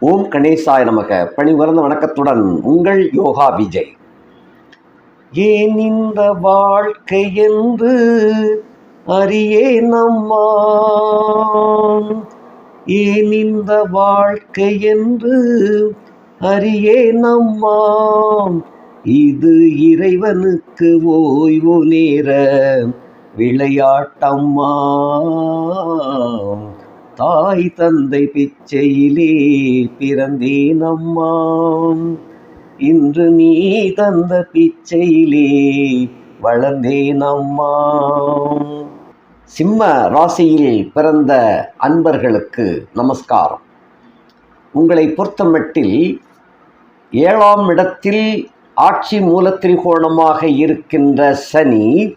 ஓம் கணேசாய நமக. பணிவரந்த வணக்கத்துடன் உங்கள் யோகா விஜய். ஏன் இந்த வாழ்க்கை என்று அறியே நம்மா ஏன் இந்த வாழ்க்கை என்று அறியே நம்மாம். இது இறைவனுக்கு ஓய்வு நேர விளையாட்டம்மா. தாய் தந்தை பிச்சையிலே பிறந்தேன் அம்மா இன்று நீ தந்த பிச்சையிலே வளர்ந்தேன் அம்மா சிம்ம ராசியில் பிறந்த அன்பர்களுக்கு நமஸ்காரம். உங்களை பொறுத்தமட்டில் ஏழாம் இடத்தில் ஆட்சி மூலத்திரிகோணமாக இருக்கின்ற சனி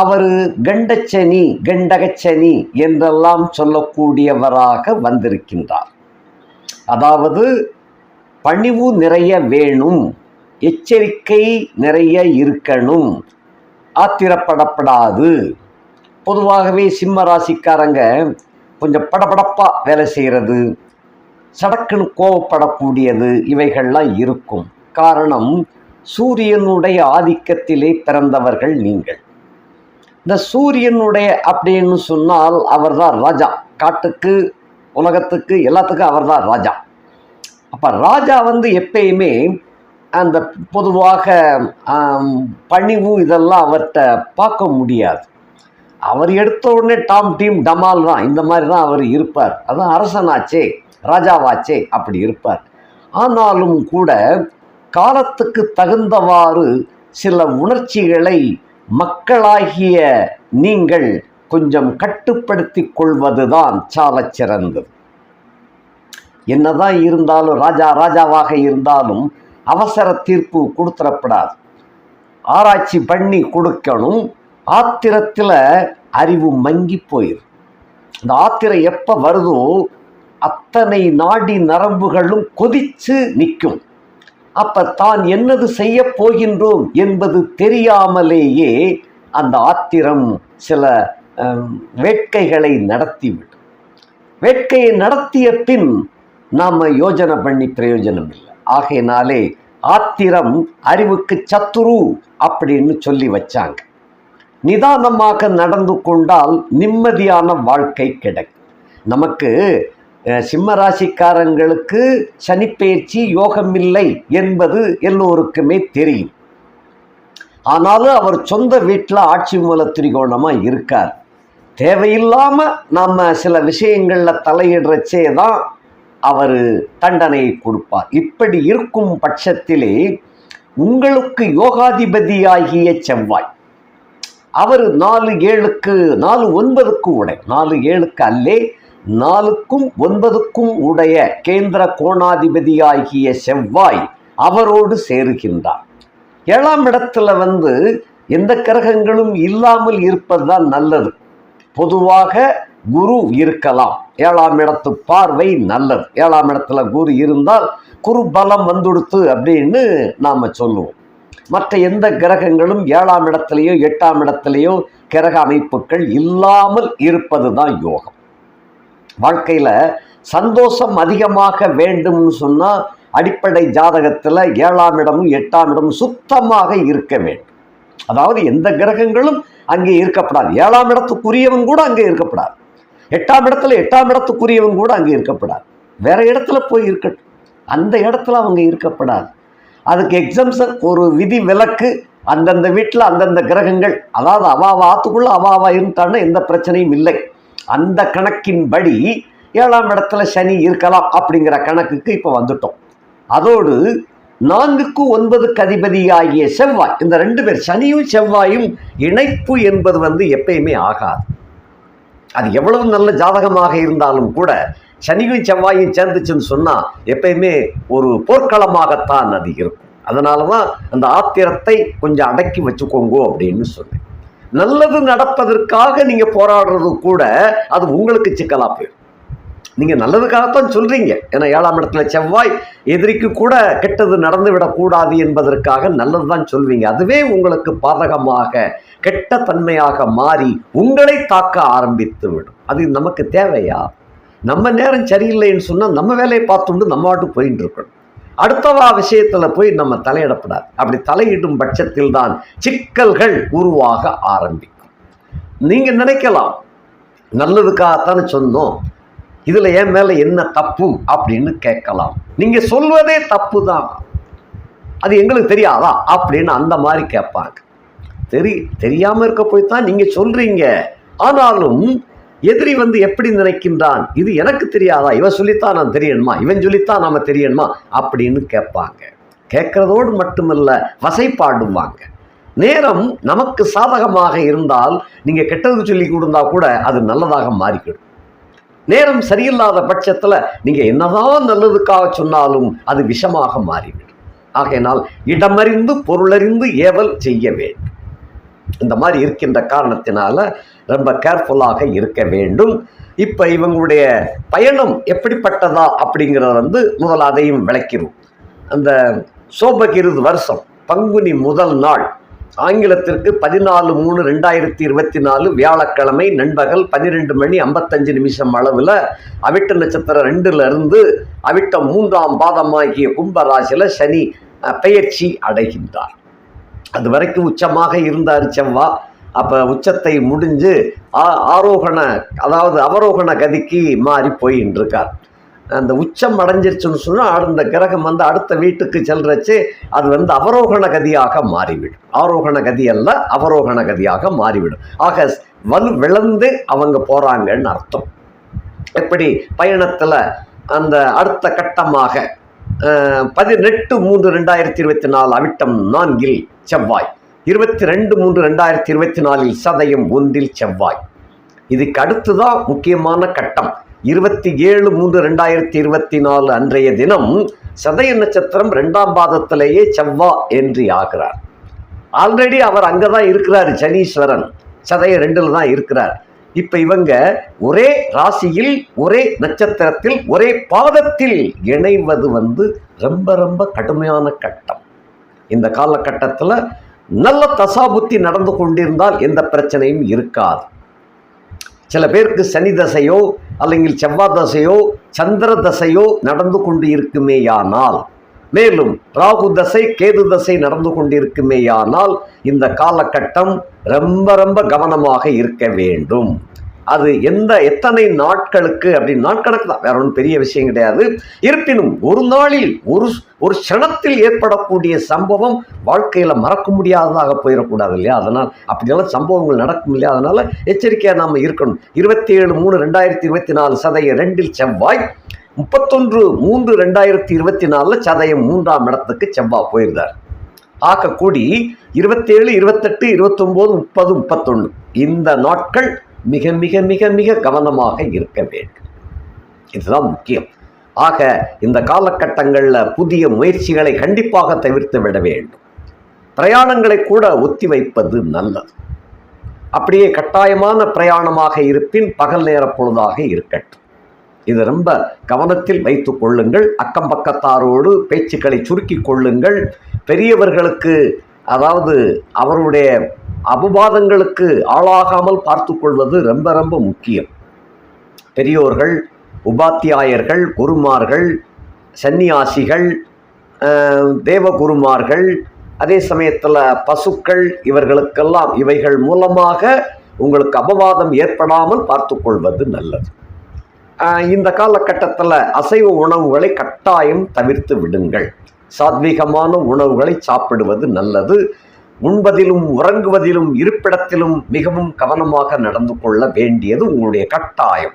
அவர் கண்டச்சனி கண்டகச்சனி என்றெல்லாம் சொல்லக்கூடியவராக வந்திருக்கின்றார். அதாவது பணிவு நிறைய வேணும் எச்சரிக்கை நிறைய இருக்கணும் ஆத்திரப்படப்படாது. பொதுவாகவே சிம்ம ராசிக்காரங்க கொஞ்சம் படபடப்பாக வேலை செய்கிறது சடக்குன்னு கோவப்படக்கூடியது இவைகள்லாம் இருக்கும். காரணம் சூரியனுடைய ஆதிக்கத்திலே பிறந்தவர்கள் நீங்கள். இந்த சூரியனுடைய அப்படின்னு சொன்னால் அவர்தான் ராஜா. காட்டுக்கு உலகத்துக்கு எல்லாத்துக்கும் அவர்தான் ராஜா. அப்போ ராஜா வந்து எப்பயுமே அந்த பொதுவாக பணிவு இதெல்லாம் அவர்கிட்ட பார்க்க முடியாது. அவர் எடுத்த உடனே டாம் டீம் டமால் தான். இந்த மாதிரி தான் அவர் இருப்பார். அதான் அரசனாச்சே ராஜாவாச்சே அப்படி இருப்பார். ஆனாலும் கூட காலத்துக்கு தகுந்தவாறு சில உணர்ச்சிகளை மக்களாகிய நீங்கள் கொஞ்சம் கட்டுப்படுத்தி கொள்வதுதான் சால சிறந்தது. என்னதான் இருந்தாலும் ராஜா ராஜாவாக இருந்தாலும் அவசர தீர்ப்பு கொடுத்துடப்படாது. ஆராய்ச்சி பண்ணி கொடுக்கணும் ஆத்திரத்தில் அறிவு மங்கி போயிடும் இந்த ஆத்திரம் எப்போ வருதோ அத்தனை நாடி நரம்புகளும் கொதித்து நிற்கும். அப்ப தான் என்னது செய்ய போகின்றோம் என்பது தெரியாமலேயே அந்த ஆத்திரம் சில வேட்கைகளை நடத்திவிடும் வேட்கையை நடத்திய பின் நாம யோஜனை பண்ணி பிரயோஜனம் இல்லை ஆகையினாலே ஆத்திரம் அறிவுக்கு சத்துரு அப்படின்னு சொல்லி வச்சாங்க. நிதானமாக நடந்து கொண்டால் நிம்மதியான வாழ்க்கை கிடைக்கும். நமக்கு சிம்ம ராசிக்காரங்களுக்கு சனிப்பெயர்ச்சி யோகமில்லை என்பது எல்லோருக்குமே தெரியும். ஆனாலும் அவர் சொந்த வீட்டில் ஆட்சி மூல திரிகோணமாக இருக்கார். தேவையில்லாமல் நம்ம சில விஷயங்களில் தலையிடுறச்சே தான் அவர் தண்டனையை கொடுப்பார். இப்படி இருக்கும் பட்சத்திலே உங்களுக்கு யோகாதிபதியாகிய செவ்வாய் அவர் நாலு ஏழுக்கு நாலு ஒன்பதுக்கு உடை நாலு ஏழுக்கு அல்லே நாலுக்கும் ஒன்பதுக்கும் உடைய கேந்திர கோணாதிபதியாகிய செவ்வாய் அவரோடு சேருகின்றார். ஏழாம் இடத்துல வந்து எந்த கிரகங்களும் இல்லாமல் இருப்பது தான் நல்லது. பொதுவாக குரு இருக்கலாம். ஏழாம் இடத்து பார்வை நல்லது. ஏழாம் இடத்துல குரு இருந்தால் குரு பலம் வந்துடுத்து அப்படின்னு நாம் சொல்லுவோம். மற்ற எந்த கிரகங்களும் ஏழாம் இடத்துலையோ எட்டாம் இடத்துலையோ கிரக அமைப்புகள் இல்லாமல் இருப்பது தான் யோகம். வாழ்க்கையில் சந்தோஷம் அதிகமாக வேண்டும்னு சொன்னால் அடிப்படை ஜாதகத்தில் ஏழாம் இடமும் எட்டாம் இடமும் சுத்தமாக இருக்க வேண்டும். அதாவது எந்த கிரகங்களும் அங்கே இருக்கப்படாது. ஏழாம் இடத்துக்குரியவன் கூட அங்கே இருக்கப்படாது. எட்டாம் இடத்துல எட்டாம் இடத்துக்குரியவன் கூட அங்கே இருக்கப்படாது. வேற இடத்துல போய் இருக்கட்டும். அந்த இடத்துல அவங்க இருக்கப்படாது. அதுக்கு எக்ஸம்ஷன் ஒரு விதி விலக்கு அந்தந்த வீட்டில் அந்தந்த கிரகங்கள் அதாவது அவாவா ஆத்துக்குள்ளே அவாவா இருந்தான்னா எந்த பிரச்சனையும் இல்லை. அந்த கணக்கின்படி ஏழாம் இடத்துல சனி இருக்கலாம் அப்படிங்கிற கணக்குக்கு இப்போ வந்துட்டோம். அதோடு நான்குக்கு ஒன்பதுக்கு அதிபதியாகிய செவ்வாய் இந்த ரெண்டு பேர் சனியும் செவ்வாயும் இணைப்பு என்பது வந்து எப்பயுமே ஆகாது. அது எவ்வளவு நல்ல ஜாதகமாக இருந்தாலும் கூட சனியும் செவ்வாயும் சேர்ந்துச்சுன்னு சொன்னால் எப்பயுமே ஒரு போர்க்களமாகத்தான் அது இருக்கும். அதனால தான் அந்த ஆத்திரத்தை கொஞ்சம் அடக்கி வச்சுக்கோங்க அப்படின்னு சொன்னேன் நல்லது நடப்பதற்காக நீங்கள் போராடுறது கூட அது உங்களுக்கு சிக்கலா போயிடும். நீங்கள் நல்லதுக்காகத்தான் சொல்கிறீங்க ஏன்னா ஏழாம் இடத்துல செவ்வாய் எதிரிக்கு கூட கெட்டது நடந்து விடக்கூடாது என்பதற்காக நல்லது தான் சொல்வீங்க. அதுவே உங்களுக்கு பாதகமாக கெட்ட தன்மையாக மாறி உங்களை தாக்க ஆரம்பித்து விடும் அது நமக்கு தேவையா? நம்ம நேரம் சரியில்லைன்னு சொன்னால் நம்ம வேலையை பார்த்துண்டு நம்ம வாட்டு போயின்னு இருக்கணும் அடுத்தவா விஷயத்தில் போய் நம்ம தலையிடப்படாது. அப்படி தலையிடும் பட்சத்தில் தான் சிக்கல்கள் உருவாக ஆரம்பிக்கும். நீங்கள் நினைக்கலாம் நல்லதுக்காகத்தானே சொன்னோம் இதில் என் மேலே என்ன தப்பு அப்படின்னு கேட்கலாம். நீங்கள் சொல்வதே தப்பு தான் அது எங்களுக்கு தெரியாதா? அப்படின்னு அந்த மாதிரி கேட்பாங்க. தெரி தெரியாமல் இருக்க போய் தான் நீங்கள் சொல்கிறீங்க ஆனாலும் எதிரி வந்து எப்படி நினைக்கின்றான்? இது எனக்கு தெரியாதா? இவன் சொல்லித்தான் நான் தெரியணுமா? இவன் சொல்லித்தான் நாம தெரியணுமா? அப்படின்னு கேட்பாங்க. கேட்கறதோடு மட்டுமல்ல வசைப்பாடுவாங்க நேரம் நமக்கு சாதகமாக இருந்தால் நீங்கள் கெட்டது சொல்லி கொடுத்தா கூட அது நல்லதாக மாறிக்கிடும். நேரம் சரியில்லாத பட்சத்தில் நீங்கள் என்னதான் நல்லதுக்காக சொன்னாலும் அது விஷமாக மாறிவிடும். ஆகையினால் இடமறிந்து பொருளறிந்து ஏவல் செய்ய வேண்டும். இந்த மாதிரி இருக்கின்ற காரணத்தினால ரொம்ப கேர்ஃபுல்லாக இருக்க வேண்டும். இப்போ இவங்களுடைய பயணம் எப்படிப்பட்டதா அப்படிங்கிறத வந்து முதல் அதையும் விளக்கிறோம் அந்த சோபகிருது வருஷம் பங்குனி முதல் நாள் ஆங்கிலத்திற்கு பதினாலு மூணு ரெண்டாயிரத்தி இருபத்தி நாலு வியாழக்கிழமை நண்பகல் பன்னிரெண்டு மணி ஐம்பத்தஞ்சு நிமிஷம் அளவில் அவிட்ட நட்சத்திரம் ரெண்டுலேருந்து அவிட்டம் மூன்றாம் பாதமாகிய கும்பராசியில் சனி பெயர்ச்சி அடைகின்றார். அது வரைக்கும் உச்சமாக இருந்தார் செவ்வா. அப்போ உச்சத்தை முடிஞ்சு ஆ- ஆரோகண அதாவது அவரோகண கதிக்கு மாறி போயின்னு அந்த உச்சம் அடைஞ்சிருச்சுன்னு சொன்னால் அந்த கிரகம் வந்து அடுத்த வீட்டுக்கு செல்றச்சு அது வந்து அவரோகண கதியாக மாறிவிடும். ஆரோகண கதி அல்ல அவரோகண கதியாக மாறிவிடும். ஆக வலு விளந்து அவங்க போகிறாங்கன்னு அர்த்தம். எப்படி? பயணத்தில் அந்த அடுத்த கட்டமாக பதினெட்டு மூன்று ரெண்டாயிரத்தி இருபத்தி நாலு அவிட்டம் நான்கில் செவ்வாய். இருபத்தி ரெண்டு மூன்று ரெண்டாயிரத்தி இருபத்தி நாலில் சதயம் ஒன்றில் செவ்வாய். இதுக்கு அடுத்துதான் முக்கியமான கட்டம். இருபத்தி ஏழு மூன்று ரெண்டாயிரத்தி இருபத்தி நாலு அன்றைய தினம் சதய நட்சத்திரம் ரெண்டாம் பாதத்திலேயே செவ்வா என்று ஆகிறார். ஆல்ரெடி அவர் அங்கே தான் இருக்கிறார் சனீஸ்வரன். சதய ரெண்டில் தான் இருக்கிறார். இப்ப இவங்க ஒரே ராசியில் ஒரே நட்சத்திரத்தில் ஒரே பாதத்தில் இணைவது வந்து ரொம்ப ரொம்ப கடுமையான கட்டம். இந்த காலகட்டத்தில் நல்ல தசாபுத்தி நடந்து கொண்டிருந்தால் எந்த பிரச்சனையும் இருக்காது. சில பேருக்கு சனி தசையோ அல்லங்கில் செவ்வாய் தசையோ சந்திர தசையோ நடந்து கொண்டு இருக்குமேயானால் மேலும் ராகு தசை கேது தசை நடந்து கொண்டிருக்குமேயானால் இந்த காலகட்டம் ரொம்ப ரொம்ப கவனமாக இருக்க வேண்டும். அது எந்த எத்தனை நாட்களுக்கு அப்படின்னு நாட்கணக்கு தான். வேற ஒன்றும் பெரிய விஷயம் கிடையாது. இருப்பினும் ஒரு நாளில் ஒரு ஒரு க்ஷணத்தில் ஏற்படக்கூடிய சம்பவம் வாழ்க்கையில் மறக்க முடியாததாக போயிடக்கூடாது இல்லையா? அதனால் அப்படியெல்லாம் சம்பவங்கள் நடக்கும் இல்லையா? அதனால் எச்சரிக்கையாக நாம் இருக்கணும். இருபத்தி ஏழு மூணு ரெண்டாயிரத்தி இருபத்தி நாலு சதய ரெண்டில் செவ்வாய் முப்பத்தொன்று மூன்று ரெண்டாயிரத்தி இருபத்தி நாலில் சதயம் மூன்றாம் இடத்துக்கு செவ்வாய் போயிருந்தார். ஆக கூடி இருபத்தேழு இருபத்தெட்டு இருபத்தொம்போது முப்பது முப்பத்தொன்று இந்த நாட்கள் மிக மிக மிக மிக கவனமாக இருக்க வேண்டும். இதுதான் முக்கியம். ஆக இந்த காலகட்டங்களில் புதிய முயற்சிகளை கண்டிப்பாக தவிர்த்து விட வேண்டும். பிரயாணங்களை கூட ஒத்தி வைப்பது நல்லது. அப்படியே கட்டாயமான பிரயாணமாக இருப்பின் பகல் நேர பொழுதாக இருக்கட்டும். இது ரொம்ப கவனத்தில் வைத்து கொள்ளுங்கள். அக்கம் பக்கத்தாரோடு பேச்சுக்களை சுருக்கி கொள்ளுங்கள். பெரியவர்களுக்கு அதாவது அவருடைய அபவாதங்களுக்கு ஆளாகாமல் பார்த்து கொள்வது ரொம்ப ரொம்ப முக்கியம். பெரியோர்கள் உபாத்தியாயர்கள் குருமார்கள் சன்னியாசிகள் தேவகுருமார்கள் அதே சமயத்தில் பசுக்கள் இவர்களுக்கெல்லாம் இவைகள் மூலமாக உங்களுக்கு அபவாதம் ஏற்படாமல் பார்த்து கொள்வது நல்லது. இந்த காலகட்டத்தில் அசைவ உணவுகளை கட்டாயம் தவிர்த்து விடுங்கள். சாத்வீகமான உணவுகளை சாப்பிடுவது நல்லது. உண்பதிலும் உறங்குவதிலும் இருப்பிடத்திலும் மிகவும் கவனமாக நடந்து கொள்ள வேண்டியது உங்களுடைய கட்டாயம்.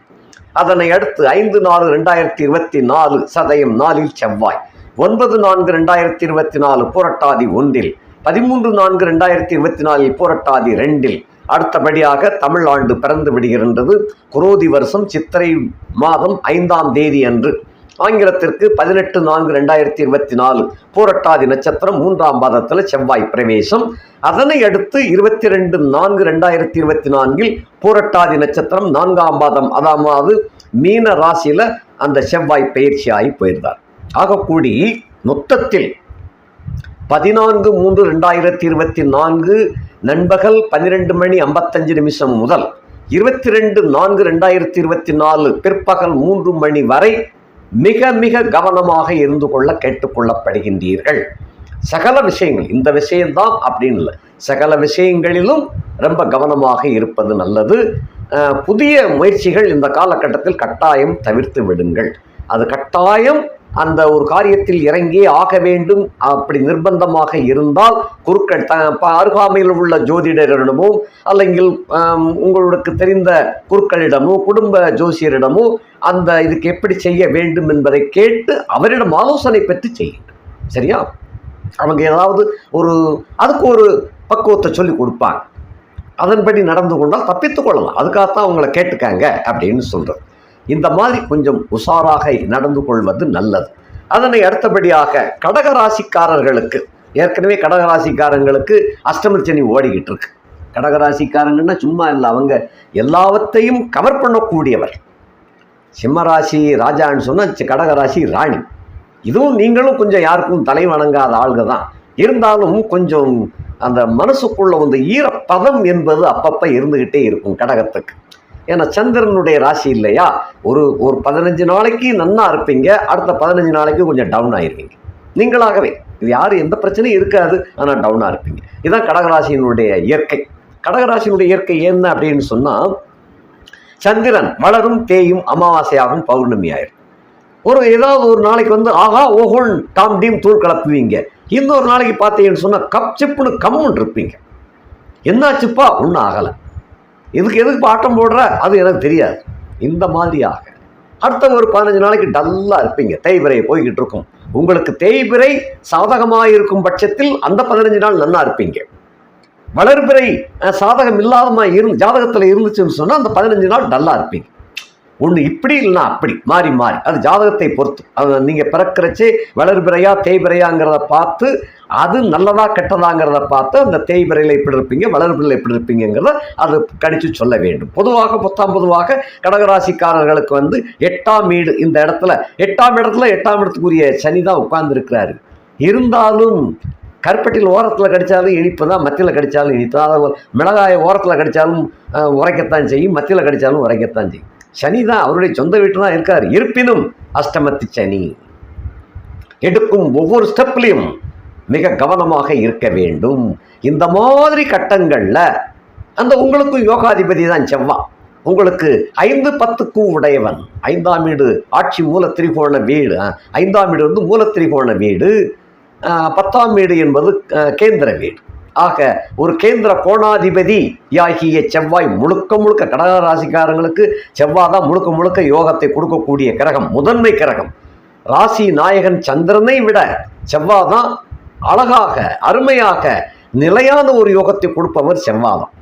அதனை அடுத்து ஐந்து நாலு ரெண்டாயிரத்தி இருபத்தி நாலு சதயம் நாலில் செவ்வாய். ஒன்பது நான்கு ரெண்டாயிரத்தி இருபத்தி நாலு புரட்டாதி ஒன்றில். பதிமூன்று நான்கு ரெண்டாயிரத்தி இருபத்தி நாலில் புரட்டாதி ரெண்டில். அடுத்தபடியாக தமிழ் ஆண்டு பிறந்து விடுகின்றது. குரோதி வருஷம் சித்திரை மாதம் ஐந்தாம் தேதி அன்று. ஆங்கிலத்திற்கு பதினெட்டு நான்கு ரெண்டாயிரத்தி இருபத்தி நாலு. பூரட்டாதி நட்சத்திரம் மூன்றாம் பாதத்தில் செவ்வாய் பிரவேசம். அதனை அடுத்து இருபத்தி ரெண்டு நான்கு ரெண்டாயிரத்தி இருபத்தி நான்கில் பூரட்டாதி நட்சத்திரம் நான்காம் பாதம் அதாவது மீன ராசியில் அந்த செவ்வாய் பயிற்சியாகி போயிருந்தார். ஆகக்கூடி மொத்தத்தில் பதினான்கு மூன்று ரெண்டாயிரத்தி இருபத்தி நான்கு நண்பகல் பன்னிரெண்டு மணி ஐம்பத்தஞ்சு நிமிஷம் முதல் இருபத்தி ரெண்டு நான்கு ரெண்டாயிரத்தி இருபத்தி நாலு பிற்பகல் மூன்று மணி வரை மிக மிக கவனமாக இருந்து கொள்ள கேட்டுக்கொள்ளப்படுகின்றீர்கள் சகல விஷயங்கள் இந்த விஷயம்தான் அப்படின்னு இல்லை. சகல விஷயங்களிலும் ரொம்ப கவனமாக இருப்பது நல்லது. புதிய முயற்சிகள் இந்த காலகட்டத்தில் கட்டாயம் தவிர்த்து விடுங்கள். அது கட்டாயம் அந்த ஒரு காரியத்தில் இறங்கி ஆக வேண்டும். அப்படி நிர்பந்தமாக இருந்தால் குருக்கள் த அருகாமையில் உள்ள ஜோதிடரிடமோ அல்லங்கில் உங்களுக்கு தெரிந்த குருக்களிடமோ குடும்ப ஜோசியரிடமோ அந்த இதுக்கு எப்படி செய்ய வேண்டும் என்பதை கேட்டு அவரிடம் ஆலோசனை பெற்று செய்யுங்கள். சரியா? அவங்க ஏதாவது ஒரு அதுக்கு ஒரு பக்குவத்தை சொல்லி கொடுப்பாங்க. அதன்படி நடந்து கொண்டால் தப்பித்து கொள்ளலாம். அதுக்காகத்தான் அவங்கள கேட்டுக்காங்க அப்படின்னு சொல்கிறது இந்த மாதிரி கொஞ்சம் உஷாராக நடந்து கொள்வது நல்லது. அதனை அடுத்தபடியாக கடகராசிக்காரர்களுக்கு ஏற்கனவே கடகராசிக்காரங்களுக்கு அஷ்டமர்ச்சனி ஓடிக்கிட்டு இருக்கு. கடகராசிக்காரங்கன்னா சும்மா இல்லை அவங்க எல்லாவற்றையும் கவர் பண்ணக்கூடியவர். சிம்மராசி ராஜான்னு சொன்னால் கடகராசி ராணி. இதுவும் நீங்களும் கொஞ்சம் யாருக்கும் தலை வணங்காத ஆளுங்க தான் இருந்தாலும் கொஞ்சம் அந்த மனசுக்குள்ள வந்து ஈரப்பதம் என்பது அப்பப்போ இருந்துக்கிட்டே இருக்கும் கடகத்துக்கு. ஏன்னா சந்திரனுடைய ராசி இல்லையா? ஒரு ஒரு பதினஞ்சு நாளைக்கு நன்னா இருப்பீங்க அடுத்த பதினஞ்சு நாளைக்கு கொஞ்சம் டவுன் ஆயிருவீங்க. நீங்களாகவே இது யார் எந்த பிரச்சனையும் இருக்காது ஆனால் டவுனாக இருப்பீங்க. இதுதான் கடகராசியினுடைய இயற்கை. கடகராசியினுடைய இயற்கை என்ன அப்படின்னு சொன்னால் சந்திரன் வளரும் தேயும் அமாவாசையாகும் பௌர்ணமி ஆயிரும். ஒரு ஏதாவது ஒரு நாளைக்கு வந்து ஆஹா ஓஹோன் டாம் டீம் தூள் கலப்புவீங்க. இன்னொரு நாளைக்கு பார்த்தீங்கன்னு சொன்னால் கப் சிப்புன்னு கம்முன்னு இருப்பீங்க. என்னாச்சுப்பா? ஒன்றும் ஆகலை. இதுக்கு எதுக்கு பாட்டம் போடுற? அது எனக்கு தெரியாது. இந்த மாதிரியாக. அடுத்த ஒரு பதினஞ்சு நாளைக்கு டல்லாக இருப்பீங்க. தேய்பிரை போய்கிட்டு இருக்கும். உங்களுக்கு தேய்பிரை சாதகமாக இருக்கும் பட்சத்தில் அந்த பதினஞ்சு நாள் நல்லா இருப்பீங்க. வளர்பிறை சாதகம் இல்லாதமா இருந்து ஜாதகத்தில் இருந்துச்சுன்னு சொன்னால் அந்த பதினஞ்சு நாள் டல்லாக இருப்பீங்க. ஒன்று இப்படி இல்லைன்னா அப்படி மாறி மாறி. அது ஜாதகத்தை பொறுத்து. அது நீங்கள் பிறக்கிறச்சே வளர்பிறையா தேய்பிறையாங்கிறத பார்த்து அது நல்லதா கெட்டதாங்கிறத பார்த்து அந்த தேய்பிறையில் எப்படி இருப்பீங்க வளர்பிறையில் எப்படி இருப்பீங்கிறத அது கணிச்சு சொல்ல வேண்டும். பொதுவாக பத்தாம் பொதுவாக கடகராசிக்காரர்களுக்கு வந்து எட்டாம் வீடு இந்த இடத்துல எட்டாம் இடத்துல எட்டாம் இடத்துக்குரிய சனி தான் உட்கார்ந்துருக்கிறாரு. இருந்தாலும் கருப்பட்டியில் ஓரத்தில் கடித்தாலும் இனிப்பு தான் மத்தியில் கடித்தாலும் இனிப்பு தான். அதை மிளகாயை ஓரத்தில் கடித்தாலும் உரைக்கத்தான் செய்யும் மத்தியில் கடித்தாலும் உரைக்கத்தான் செய்யும். சனி தான் அவருடைய சொந்த வீட்டில் தான் இருக்கார். இருப்பினும் அஷ்டமத்து சனி. எடுக்கும் ஒவ்வொரு ஸ்டெப்லையும் மிக கவனமாக இருக்க வேண்டும். இந்த மாதிரி கட்டங்களில் அந்த உங்களுக்கும் யோகாதிபதி தான் செவ்வா. உங்களுக்கு ஐந்து பத்துக்கும் உடையவன். ஐந்தாம் வீடு ஆட்சி மூல திரிகோண வீடு ஐந்தாம் வீடு வந்து மூல திரிகோண வீடு பத்தாம் வீடு என்பது கேந்திர வீடு. ஆக ஒரு கேந்திர கோணாதிபதி யாகிய செவ்வாய் முழுக்க முழுக்க கடக ராசிக்காரங்களுக்கு செவ்வாய் தான் முழுக்க முழுக்க யோகத்தை கொடுக்கக்கூடிய கிரகம் முதன்மை கிரகம். ராசி நாயகன் சந்திரனை விட செவ்வாய் தான் அழகாக அருமையாக நிலையான ஒரு யோகத்தை கொடுப்பவர் செவ்வாதம்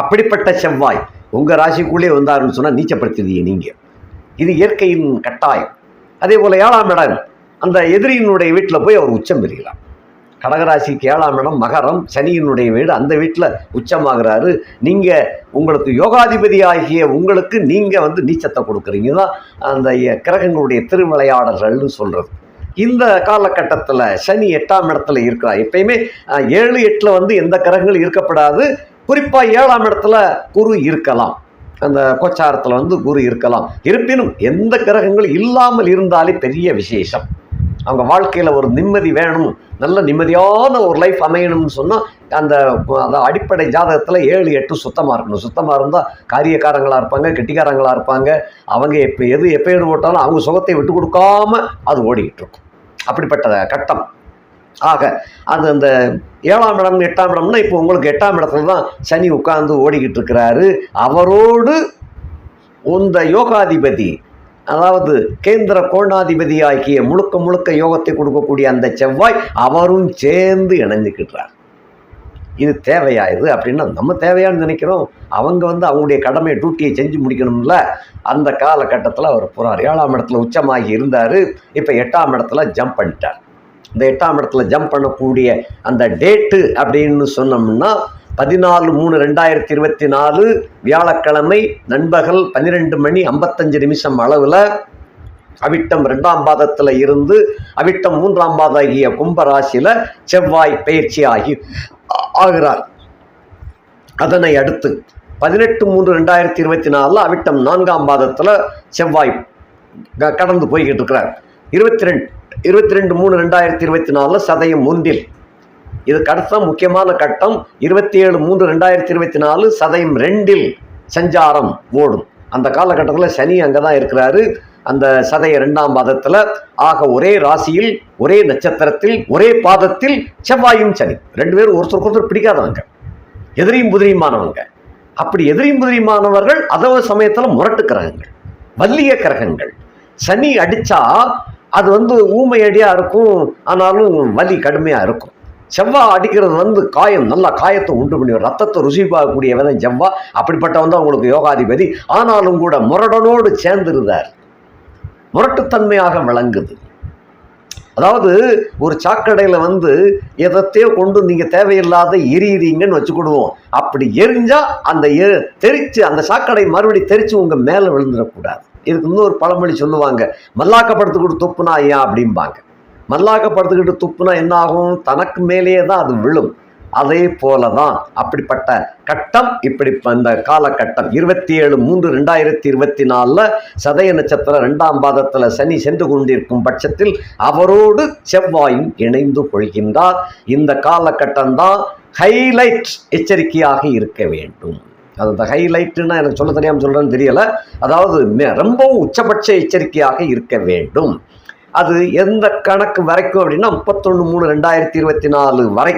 அப்படிப்பட்ட செவ்வாய் உங்கள் ராசிக்குள்ளே வந்தாருன்னு சொன்னால் நீச்சப்படுத்திடுவீங்க நீங்கள் இது இயற்கையின் கட்டாயம். அதே போல் ஏழாம் இடம் அந்த எதிரியினுடைய வீட்டில் போய் அவர் உச்சம் பெறுகிறார். கடகராசிக்கு ஏழாம் இடம் மகரம் சனியினுடைய வீடு அந்த வீட்டில் உச்சமாகிறாரு. நீங்கள் உங்களுக்கு யோகாதிபதி ஆகிய உங்களுக்கு நீங்கள் வந்து நீச்சத்தை கொடுக்குறீங்க. தான் அந்த கிரகங்களுடைய திருவிளையாடல்கள்னு சொல்கிறது இந்த காலகட்டத்தில் சனி எட்டாம் இடத்துல இருக்கிறார். எப்பயுமே ஏழு எட்டில் வந்து எந்த கிரகங்கள் இருக்கப்படாது. குறிப்பாக ஏழாம் இடத்துல குரு இருக்கலாம். அந்த கோச்சாரத்தில் வந்து குரு இருக்கலாம். இருப்பினும் எந்த கிரகங்கள் இல்லாமல் இருந்தாலே பெரிய விசேஷம். அவங்க வாழ்க்கையில் ஒரு நிம்மதி வேணும் நல்ல நிம்மதியான ஒரு லைஃப் அமையணும்னு சொன்னால் அந்த அந்த அடிப்படை ஜாதகத்தில் ஏழு எட்டு சுத்தமாக இருக்கணும். சுத்தமாக இருந்தால் காரியக்காரங்களாக இருப்பாங்க கெட்டிக்காரங்களாக இருப்பாங்க. அவங்க எப்போ எது எப்போ எடு போட்டாலும் அவங்க சுகத்தை விட்டு கொடுக்காம அது ஓடிக்கிட்டு இருக்கும். அப்படிப்பட்ட கட்டம். ஆக அது அந்த ஏழாம் இடம் எட்டாம் இடம்னா இப்போ உங்களுக்கு எட்டாம் இடத்துல தான் சனி உட்கார்ந்து ஓடிக்கிட்டு இருக்கிறாரு. அவரோடு இந்த யோகாதிபதி அதாவது கேந்திர கோணாதிபதி ஆகிய முழுக்க முழுக்க யோகத்தை கொடுக்கக்கூடிய அந்த செவ்வாய் அவரும் சேர்ந்து இணைஞ்சுக்கிட்டார். இது தேவையா இது? அப்படின்னா நம்ம தேவையான்னு நினைக்கிறோம். அவங்க வந்து அவங்களுடைய கடமையை டியூட்டியை செஞ்சு முடிக்கணும்ல. அந்த காலகட்டத்தில் அவர் போகிறார் ஏழாம் இடத்துல உச்சமாகி இருந்தார். இப்போ எட்டாம் இடத்துல ஜம்ப் பண்ணிட்டார். இந்த எட்டாம் இடத்துல ஜம்ப் பண்ணக்கூடிய அந்த டேட்டு அப்படின்னு சொன்னோம்னா பதினாலு மூணு ரெண்டாயிரத்தி இருபத்தி நாலு வியாழக்கிழமை நண்பகல் பன்னிரெண்டு மணி ஐம்பத்தஞ்சு நிமிஷம் அளவில் அவிட்டம் ரெண்டாம் பாதத்தில் இருந்து அவிட்டம் மூன்றாம் பாதம் ஆகிய கும்பராசியில் செவ்வாய் பயிற்சி ஆகி ஆகிறார். அதனை அடுத்து பதினெட்டு மூன்று ரெண்டாயிரத்தி இருபத்தி நாலில் அவிட்டம் நான்காம் பாதத்தில் செவ்வாய் க- கடந்து போய்கிட்டு இருக்கிறார். இருபத்தி ரெண்டு இருபத்தி ரெண்டு மூணு ரெண்டாயிரத்தி இருபத்தி நாலில் சதயம் ஒன்றில் இதுக்கு அடுத்த முக்கியமான கட்டம். இருபத்தி ஏழு மூன்று ரெண்டாயிரத்தி இருபத்தி நாலு சதயம் ரெண்டில் சஞ்சாரம் ஓடும். அந்த காலகட்டத்தில் சனி அங்கே தான் இருக்கிறாரு. அந்த சதய ரெண்டாம் பாதத்தில் ஆக ஒரே ராசியில் ஒரே நட்சத்திரத்தில் ஒரே பாதத்தில் செவ்வாயும் சனி. ரெண்டு பேரும் ஒருத்தருக்கு ஒருத்தர் பிடிக்காதவங்க. எதிரியும் புதிரியுமானவங்க அப்படி எதிரியும் புதிரியுமானவர்கள் அதவ சமயத்தில் முரட்டு கிரகங்கள் வல்லிய கிரகங்கள். சனி அடித்தா அது வந்து ஊமையடியாக இருக்கும். ஆனாலும் வலி கடுமையாக இருக்கும். செவ்வாய் அடிக்கிறது வந்து காயம் நல்லா காயத்தை உண்டு பண்ணி ரத்தத்தை ருசி பார்க்கக்கூடிய விதம் செவ்வாய் அப்படிப்பட்டவன் தான் உங்களுக்கு யோகாதிபதி. ஆனாலும் கூட முரடனோடு சேர்ந்திருந்தார். முரட்டுத்தன்மையாக விளங்குது. அதாவது ஒரு சாக்கடையில் வந்து எதத்தையோ கொண்டு நீங்கள் தேவையில்லாத எரியிறீங்கன்னு வச்சுக்கிடுவோம். அப்படி எரிஞ்சால் அந்த எ தெரிச்சு அந்த சாக்கடை மறுபடி தெரிச்சு உங்கள் மேலே விழுந்துடக்கூடாது. இதுக்கு இன்னொரு பழமொழி சொல்லுவாங்க மல்லாக்கப்படுத்துக்கிட்டு தொப்புனா ஐயா அப்படிம்பாங்க. மல்லாக்கப்படுத்துக்கிட்டு துப்புனா என்ன ஆகும் தனக்கு மேலேயே தான் அது விழும். அதே போல தான் அப்படிப்பட்ட கட்டம் இப்படி அந்த இந்த காலகட்டம். இருபத்தி ஏழு மூன்று ரெண்டாயிரத்தி இருபத்தி நாலில் சதய நட்சத்திரம் ரெண்டாம் பாதத்தில் சனி சென்று கொண்டிருக்கும் பட்சத்தில் அவரோடு செவ்வாயும் இணைந்து கொள்கின்றார். இந்த காலகட்டம் தான் ஹைலைட் எச்சரிக்கையாக இருக்க வேண்டும். அது அந்த ஹைலைட்டுன்னா எனக்கு சொல்ல தெரியாமல் சொல்கிறேன்னு தெரியலை. அதாவது மெ- ரொம்பவும் உச்சபட்ச எச்சரிக்கையாக இருக்க வேண்டும். அது எந்த கணக்கு வரைக்கும் அப்படின்னா முப்பத்தொன்று மூணு ரெண்டாயிரத்தி இருபத்தி நாலு வரை.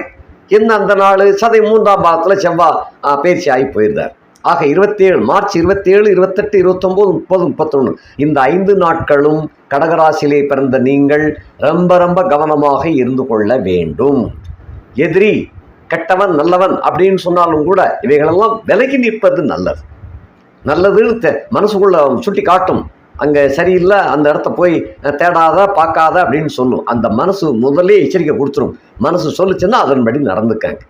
என்ன அந்த நாள்? சதை மூன்றாம் பாகத்தில் செவ்வாய் ஆ, பயிற்சி ஆகி போயிருந்தார். ஆக இருபத்தேழு மார்ச் இருபத்தேழு இருபத்தெட்டு இருபத்தொம்போது முப்பது முப்பத்தொன்று இந்த ஐந்து நாட்களும் கடகராசியிலே பிறந்த நீங்கள் ரொம்ப ரொம்ப கவனமாக இருந்து கொள்ள வேண்டும். எதிரி கெட்டவன் நல்லவன் அப்படின்னு சொன்னாலும் கூட இவைகளெல்லாம் விலகி நிற்பது நல்லது. நல்லதுன்னு தெ- மனசுக்குள்ள சுட்டி காட்டும் அங்கே சரியில்லை அந்த இடத்த போய் தேடாத பார்க்காத அப்படின்னு சொல்லும். அந்த மனசு முதலே எச்சரிக்கை கொடுத்துரும். மனசு சொல்லிச்சுன்னா அதன்படி நடந்துக்காங்க.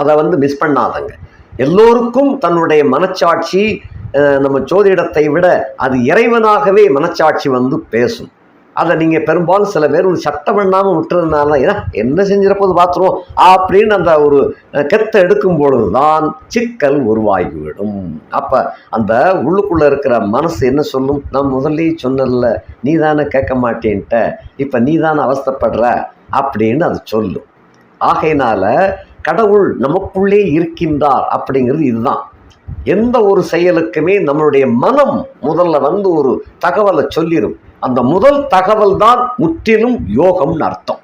அதை வந்து மிஸ் பண்ணாதங்க. எல்லோருக்கும் தன்னுடைய மனச்சாட்சி நம்ம ஜோதிடத்தை விட அது இறைவனாகவே மனச்சாட்சி வந்து பேசும். அதை நீங்கள் பெரும்பாலும் சில பேர் ஒரு சட்டம் பண்ணாமல் விட்டுறதுனால ஏன்னா என்ன செஞ்சிடப்போது பார்த்துருவோம் அப்படின்னு அந்த ஒரு கெத்தை எடுக்கும் பொழுது தான் சிக்கல் உருவாகிவிடும். அப்போ அந்த உள்ளுக்குள்ளே இருக்கிற மனசு என்ன சொல்லும்? நான் முதல்ல சொன்னல நீ தானே கேட்க மாட்டேன்ட்ட இப்போ நீ தானே அவஸ்தைப்படுற? அப்படின்னு அது சொல்லும். ஆகையினால கடவுள் நமக்குள்ளே இருக்கின்றார் அப்படிங்கிறது இதுதான். எந்த ஒரு செயலுக்குமே நம்மளுடைய மனம் முதல்ல வந்து ஒரு தகவலை சொல்லிடும் அந்த முதல் தகவல் தான் முற்றிலும் யோகம்னு அர்த்தம்.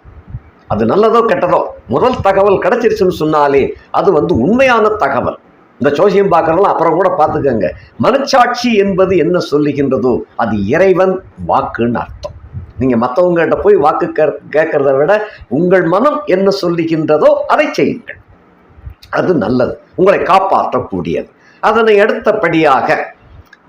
அது நல்லதோ கெட்டதோ? முதல் தகவல் கிடைச்சிருச்சுன்னு சொன்னாலே அது வந்து உண்மையான தகவல். இந்த சோசியம் பார்க்குறதுலாம் அப்புறம் கூட பார்த்துக்கோங்க. மனச்சாட்சி என்பது என்ன சொல்லுகின்றதோ அது இறைவன் வாக்குன்னு அர்த்தம். நீங்கள் மற்றவங்ககிட்ட போய் வாக்கு கே- கேட்கறத விட உங்கள் மனம் என்ன சொல்லுகின்றதோ அதை செய்யுங்கள். அது நல்லது. உங்களை காப்பாற்றக்கூடியது. அதனை அடுத்தபடியாக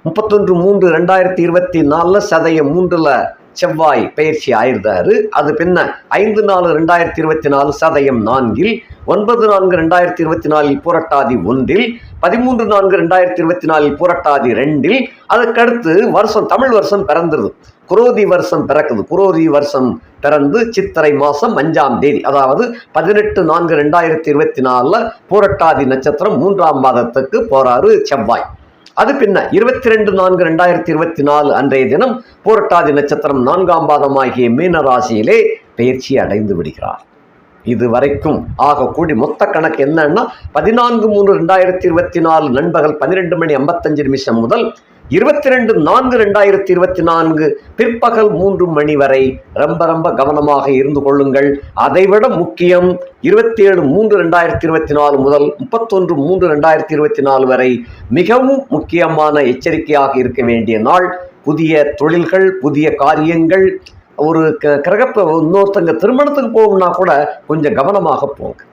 முப்பத்தொன்று மூன்று ரெண்டாயிரத்தி இருபத்தி நாலில் சதயம் மூன்றில் செவ்வாய் பயிற்சி ஆயிருந்தாரு அது பின்ன ஐந்து நாலு ரெண்டாயிரத்தி இருபத்தி நாலு சதயம் நான்கில் ஒன்பது நான்கு ரெண்டாயிரத்தி இருபத்தி நாலில் புரட்டாதி ஒன்றில் பதிமூன்று நான்கு ரெண்டாயிரத்தி இருபத்தி நாலில் புரட்டாதி ரெண்டில் அதுக்கடுத்து வருஷம் தமிழ் வருஷம் பிறந்துருது. குரோதி வருஷம் பிறக்குது. குரோதி வருஷம் பிறந்து சித்திரை மாதம் அஞ்சாம் தேதி அதாவது பதினெட்டு நான்கு ரெண்டாயிரத்தி இருபத்தி நாலில் பூரட்டாதி நட்சத்திரம் மூன்றாம் மாதத்துக்கு போறாரு செவ்வாய். அது பின்ன இருபத்தி ரெண்டு நான்கு ரெண்டாயிரத்தி இருபத்தி நாலு அன்றைய தினம் போரட்டாதி நட்சத்திரம் நான்காம் பாதமாகிய மீன ராசியிலே பயிற்சி அடைந்து விடுகிறார். இது வரைக்கும் ஆக கூடி மொத்த கணக்கு என்னன்னா பதினான்கு மூணு ரெண்டாயிரத்தி இருபத்தி நாலு நண்பகல் பன்னிரெண்டு மணி ஐம்பத்தஞ்சு நிமிஷம் முதல் இருபத்தி ரெண்டு நான்கு ரெண்டாயிரத்தி இருபத்தி நான்கு பிற்பகல் மூன்று மணி வரை ரொம்ப ரொம்ப கவனமாக இருந்து கொள்ளுங்கள். அதைவிட முக்கியம் இருபத்தி ஏழு மூன்று ரெண்டாயிரத்தி இருபத்தி நாலு முதல் முப்பத்தொன்று மூன்று ரெண்டாயிரத்தி இருபத்தி நாலு வரை மிகவும் முக்கியமான எச்சரிக்கையாக இருக்க வேண்டிய நாள் புதிய தொழில்கள் புதிய காரியங்கள் ஒரு க- கிரகத்தை இன்னொருத்தங்க திருமணத்துக்கு போகணும்னா கூட கொஞ்சம் கவனமாக போங்க.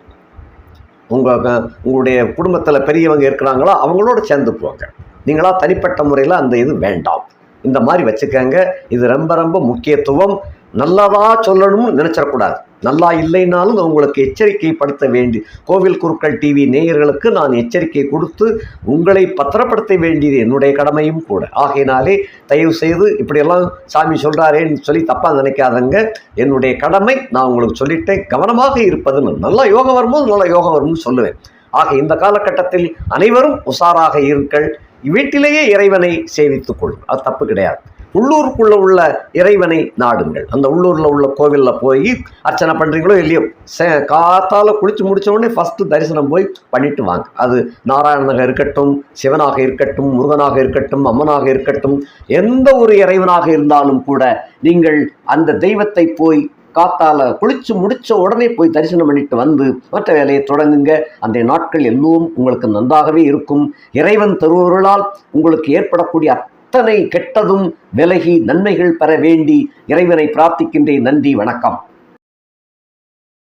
உங்கள் உங்களுடைய குடும்பத்தில் பெரியவங்க இருக்கிறாங்களோ அவங்களோட சேர்ந்து போங்க. நீங்களாக தனிப்பட்ட முறையில் அந்த இது வேண்டாம். இந்த மாதிரி வச்சுக்கோங்க. இது ரொம்ப ரொம்ப முக்கியத்துவம். நல்லதா சொல்லணும்னு நினச்சிடக்கூடாது நல்லா இல்லைனாலும் உங்களுக்கு எச்சரிக்கைப்படுத்த வேண்டி கோவில் குருக்கள் டிவி நேயர்களுக்கு நான் எச்சரிக்கை கொடுத்து உங்களை பத்திரப்படுத்த வேண்டியது என்னுடைய கடமையும் கூட. ஆகையினாலே தயவு செய்து இப்படியெல்லாம் சாமி சொல்கிறாரேன்னு சொல்லி தப்பாக நினைக்காதங்க. என்னுடைய கடமை நான் உங்களுக்கு சொல்லிட்டேன். கவனமாக இருப்பதுன்னு. நல்லா யோகம் வரும்போது நல்லா யோகம் வரும்னு சொல்லுவேன். ஆக இந்த காலகட்டத்தில் அனைவரும் உஷாராக இருங்கள். வீட்டிலேயே இறைவனை சேவித்துக் கொள்ளுங்கள். அது தப்பு கிடையாது. உள்ளூருக்குள்ள உள்ள இறைவனை நாடுங்கள். அந்த உள்ளூரில் உள்ள கோவிலில் போய் அர்ச்சனை பண்ணுறீங்களோ இல்லையோ சே காத்தால் குளித்து முடிச்ச உடனே ஃபஸ்ட்டு தரிசனம் போய் பண்ணிட்டு வாங்க. அது நாராயணனாக இருக்கட்டும் சிவனாக இருக்கட்டும் முருகனாக இருக்கட்டும் அம்மனாக இருக்கட்டும் எந்த ஒரு இறைவனாக இருந்தாலும் கூட நீங்கள் அந்த தெய்வத்தை போய் காத்தால குளிச்சு முடிச்ச உடனே போய் தரிசனம் பண்ணிட்டு வந்து மற்ற வேலையை தொடங்குங்க. அந்த நாட்கள் எல்லோரும் உங்களுக்கு நன்றாகவே இருக்கும். இறைவன் தருவர்களால் உங்களுக்கு ஏற்படக்கூடிய அத்தனை கெட்டதும் விலகி நன்மைகள் பெற வேண்டி இறைவனை பிரார்த்திக்கின்றேன். நன்றி வணக்கம்.